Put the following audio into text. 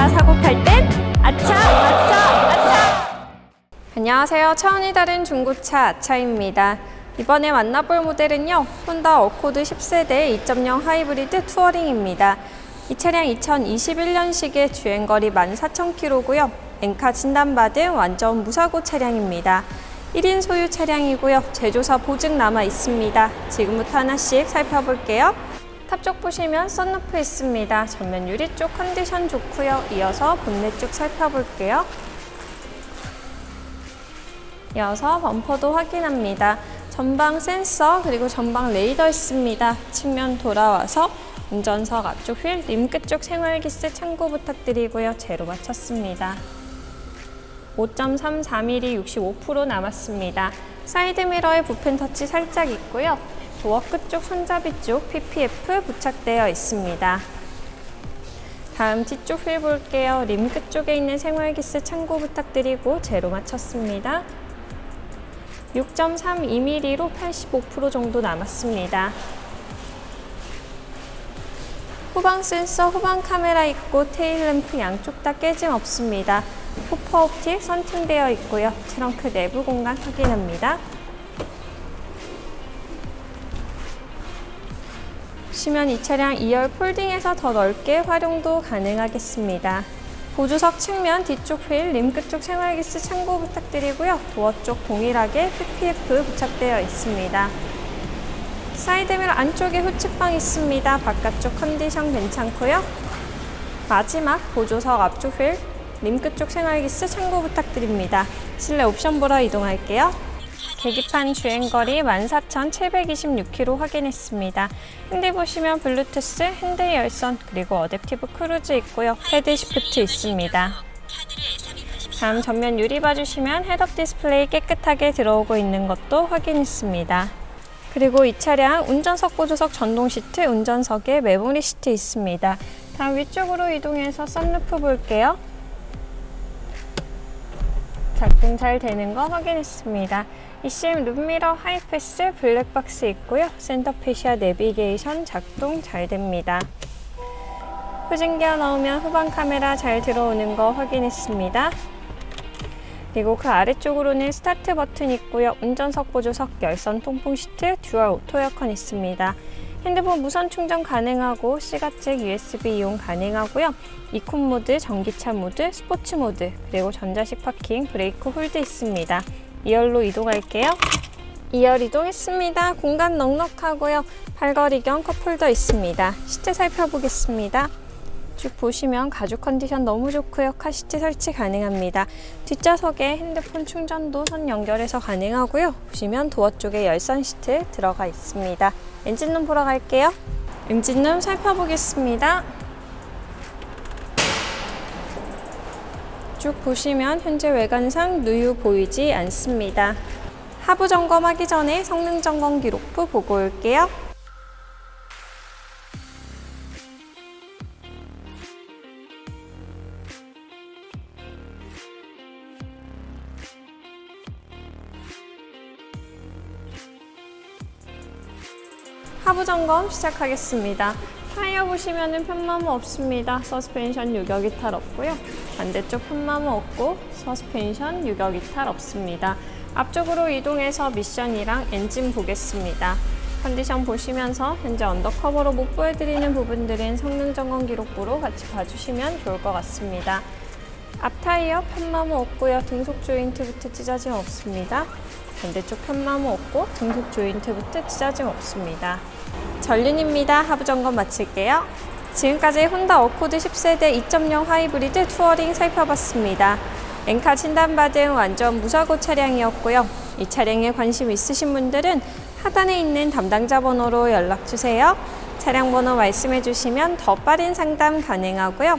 차 사고 팔 땐 아차 아차 아차. 안녕하세요. 차원이 다른 중고차 아차입니다. 이번에 만나볼 모델은요 혼다 어코드 10세대 2.0 하이브리드 투어링입니다. 이 차량 2021년식의 주행거리 14,000km고요. 엔카 진단받은 완전 무사고 차량입니다. 1인 소유 차량이고요. 제조사 보증 남아 있습니다. 지금부터 하나씩 살펴볼게요. 탑 쪽 보시면 썬루프 있습니다. 전면 유리 쪽 컨디션 좋고요. 이어서 본넷 쪽 살펴볼게요. 이어서 범퍼도 확인합니다. 전방 센서 그리고 전방 레이더 있습니다. 측면 돌아와서 운전석 앞쪽 휠, 림 끝 쪽 생활기스 참고 부탁드리고요. 제로 맞췄습니다. 5.34mm 65% 남았습니다. 사이드 미러에 부펜 터치 살짝 있고요. 도어 끝쪽 손잡이 쪽 PPF 부착되어 있습니다. 다음 뒤쪽 휠 볼게요. 림 끝쪽에 있는 생활기스 참고 부탁드리고 제로 맞췄습니다. 6.32mm로 85% 정도 남았습니다. 후방 센서, 후방 카메라 있고 테일 램프 양쪽 다 깨짐 없습니다. 호퍼 옵틱 선팅되어 있고요. 트렁크 내부 공간 확인합니다. 보시면 이 차량 2열 폴딩에서 더 넓게 활용도 가능하겠습니다. 보조석 측면 뒤쪽 휠, 림 끝쪽 생활기스 참고 부탁드리고요. 도어 쪽 동일하게 PPF 부착되어 있습니다. 사이드미러 안쪽에 후측방 있습니다. 바깥쪽 컨디션 괜찮고요. 마지막 보조석 앞쪽 휠, 림 끝쪽 생활기스 참고 부탁드립니다. 실내 옵션 보러 이동할게요. 계기판 주행거리 14,726km 확인했습니다. 핸들 보시면 블루투스, 핸들 열선, 그리고 어댑티브 크루즈 있고요. 헤드 시프트 있습니다. 다음 전면 유리 봐주시면 헤드업 디스플레이 깨끗하게 들어오고 있는 것도 확인했습니다. 그리고 이 차량 운전석 보조석 전동 시트, 운전석에 메모리 시트 있습니다. 다음 위쪽으로 이동해서 썬루프 볼게요. 작동 잘 되는 거 확인했습니다. ECM 룸미러 하이패스 블랙박스 있고요. 센터페시아 내비게이션 작동 잘 됩니다. 후진기어 넣으면 후방 카메라 잘 들어오는 거 확인했습니다. 그리고 그 아래쪽으로는 스타트 버튼 있고요. 운전석 보조석 열선 통풍 시트 듀얼 오토 에어컨 있습니다. 핸드폰 무선 충전 가능하고 시가잭 USB 이용 가능하고요. 이콘 모드, 전기차 모드, 스포츠 모드, 그리고 전자식 파킹, 브레이크 홀드 있습니다. 2열로 이동할게요. 2열 이동했습니다. 공간 넉넉하고요. 팔걸이 겸 컵홀더 있습니다. 시트 살펴보겠습니다. 쭉 보시면 가죽 컨디션 너무 좋고요. 카시트 설치 가능합니다. 뒷좌석에 핸드폰 충전도 선 연결해서 가능하고요. 보시면 도어 쪽에 열선 시트 들어가 있습니다. 엔진룸 보러 갈게요. 엔진룸 살펴보겠습니다. 쭉 보시면 현재 외관상 누유 보이지 않습니다. 하부 점검하기 전에 성능 점검 기록부 보고 올게요. 하부 점검 시작하겠습니다. 타이어 보시면은 편마모 없습니다. 서스펜션 유격 이탈 없고요. 반대쪽 편마모 없고 서스펜션 유격 이탈 없습니다. 앞쪽으로 이동해서 미션이랑 엔진 보겠습니다. 컨디션 보시면서 현재 언더커버로 못 보여드리는 부분들은 성능 점검 기록부로 같이 봐주시면 좋을 것 같습니다. 앞 타이어 편마모 없고요. 등속 조인트부터 찢어짐 없습니다. 반대쪽 편마모 없고 등속 조인트부터 찢어짐 없습니다. 전륜입니다. 하부 점검 마칠게요. 지금까지 혼다 어코드 10세대 2.0 하이브리드 투어링 살펴봤습니다. 엔카 진단받은 완전 무사고 차량이었고요. 이 차량에 관심 있으신 분들은 하단에 있는 담당자 번호로 연락 주세요. 차량 번호 말씀해 주시면 더 빠른 상담 가능하고요.